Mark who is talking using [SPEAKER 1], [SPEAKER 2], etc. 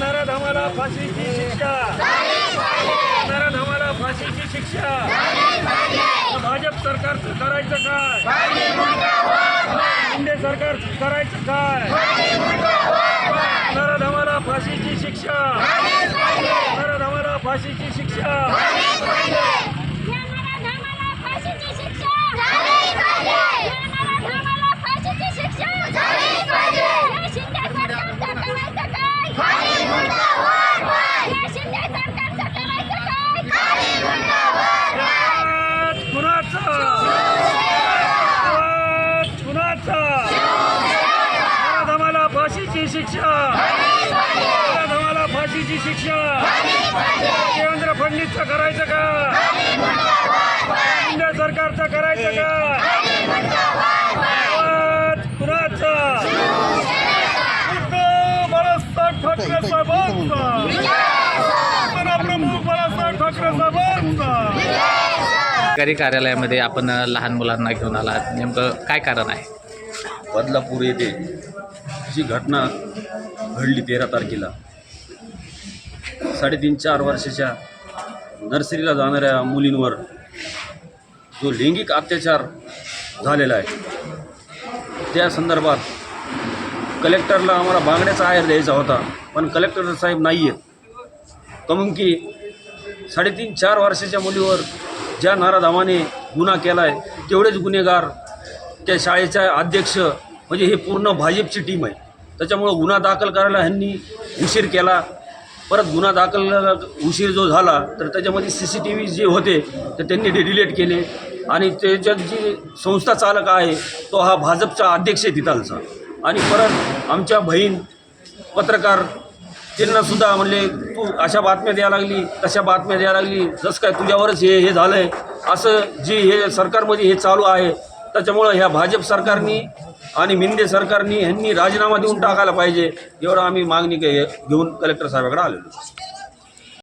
[SPEAKER 1] नराधमाला फाशीची शिक्षा. नराधमाला फाशीची शिक्षा. भाजप सरकारचं करायचं काय? शिंदे सरकार करायचं काय? नराधमाला फाशीची शिक्षा. नराधमाला फाशीची शिक्षा
[SPEAKER 2] या नराधमाला फाशीची शिक्षा झाली पाहिजे या नराधमाला फाशीची शिक्षा झाली पाहिजे या शिंदे सरकारचं करायचं काय खाली मुंडा वर वर या शिंदे सरकारचं करायचं काय खाली मुंडा वर
[SPEAKER 1] आवाज कुणाचा आवाज कुणाचा फाशीची शिक्षा. नराधमाला फाशीची शिक्षा. देवेंद्र फडणवीसचं करायचं का? शिंदे सरकारचं करायचं का? आवाज कुणाचा? उद्धव बाळासाहेब ठाकरे साहेबांचा. प्रमुख बाळासाहेब ठाकरे साहेबांचा.
[SPEAKER 3] सरकारी कार्यालयामध्ये आपण लहान मुलांना घेऊन आलात. नेमकं काय कारण आहे?
[SPEAKER 4] बदलापूर येथे जी घटना घडली तेरा तारखेला. साडेतीन चार वर्षाच्या नर्सरीला जाणाऱ्या मुलींवर जो लैंगिक अत्याचार झालेला आहे त्या संदर्भात कलेक्टरला आम्हाला बांगड्याचा आहेर द्यायचा होता पण कलेक्टर साहेब नाही आहेत कमून की साडेतीन चार वर्षाच्या मुलीवर ज्या नाराधामाने गुन्हा केला आहे तेवढेच गुन्हेगार त्या शाळेचा अध्यक्ष म्हणजे हे पूर्ण भाजपची टीम आहे. त्याच्यामुळं गुन्हा दाखल करायला ह्यांनी उशीर केला. परत गुन्हा दाखल उशीर जो झाला तर त्याच्यामध्ये C C T V J होते तर त्यांनी ते डिलीट केले. आणि त्याच्यात जी संस्था चालक आहे तो हा भाजपचा अध्यक्ष आहे तिथालचा. आणि परत आमच्या बहीण पत्रकार त्यांनासुद्धा म्हणले तू अशा बातम्या द्यायला लागली तशा बातम्या द्यायला लागली जसं काय तुझ्यावरच हे हे झालं आहे असं जे हे सरकारमध्ये हे चालू आहे त्याच्यामुळं ह्या भाजप सरकारनी आणि मिंदे सरकारनी ह्यांनी राजीनामा देऊन टाकायला पाहिजे एवढं आम्ही मागणी के- घेऊन कलेक्टर साहेबाकडे आलेलो.